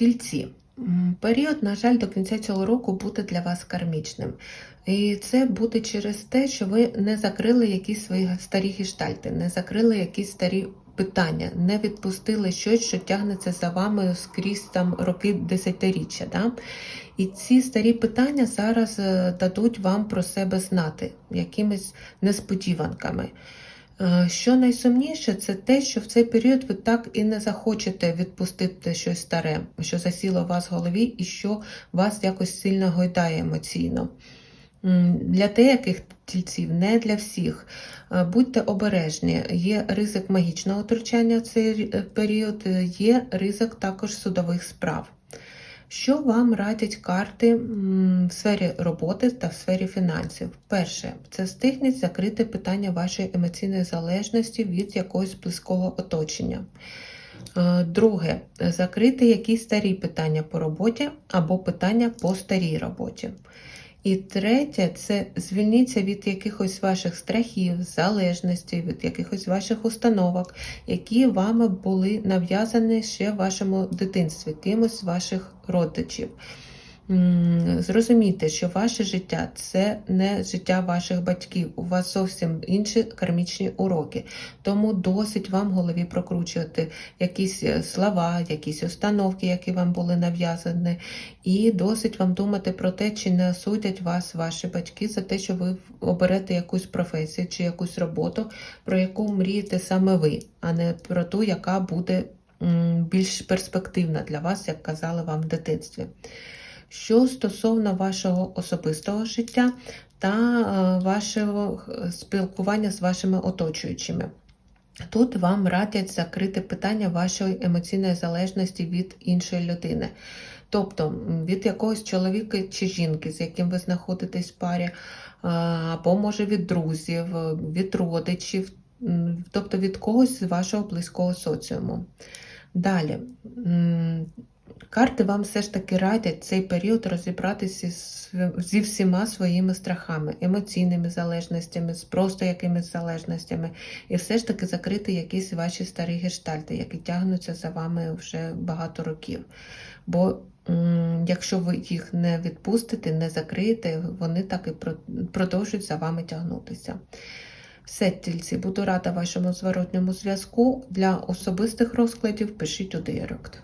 Тільці. Період, на жаль, до кінця цього року буде для вас кармічним. І це буде через те, що ви не закрили якісь свої старі гештальти, не закрили якісь старі питання, не відпустили щось, що тягнеться за вами скрізь там роки десятиріччя. Да? І ці старі питання зараз е, дадуть вам про себе знати якимись несподіванками. Е, Що найсумніше, це те, що в цей період ви так і не захочете відпустити щось старе, що засіло у вас в голові і що вас якось сильно гойдає емоційно. Для деяких тільців, не для всіх. Е, Будьте обережні, є ризик магічного втручання в цей е, період, є ризик також судових справ. Що вам радять карти в сфері роботи та в сфері фінансів? Перше, це встигніть закрити питання вашої емоційної залежності від якогось близького оточення. Е, Друге, закрити якісь старі питання по роботі або питання по старій роботі. І третє, це звільніться від якихось ваших страхів, залежностей, від якихось ваших установок, які вами були нав'язані ще в вашому дитинстві, кимось з ваших родичів. Зрозумійте, що ваше життя це не життя ваших батьків. У вас зовсім інші кармічні уроки. Тому досить вам в голові прокручувати якісь е, слова, якісь установки, які вам були нав'язані, і досить вам думати про те, чи не осудять вас ваші батьки за те, що ви оберете якусь професію чи якусь роботу, про яку мрієте саме ви, а не про ту, яка буде більш перспективна для вас, як казали вам в дитинстві. Що стосовно вашого особистого життя та е, вашого е, спілкування з вашими оточуючими. Тут вам радять закрити питання вашої емоційної залежності від іншої людини. Тобто від якогось чоловіка чи жінки, з яким ви знаходитесь в парі, е, або може від друзів, від родичів, тобто від когось з вашого близького соціуму. Далі. Карти вам все ж таки радять цей період розібратися зі всіма своїми страхами, емоційними залежностями, з просто якимись залежностями, і все ж таки закрити якісь ваші старі гештальти, які тягнуться за вами вже багато років. Бо якщо ви їх не відпустите, не закриєте, вони так і про- продовжують за вами тягнутися. Все, тільці, буду рада вашому зворотньому зв'язку. Для особистих розкладів пишіть у директ.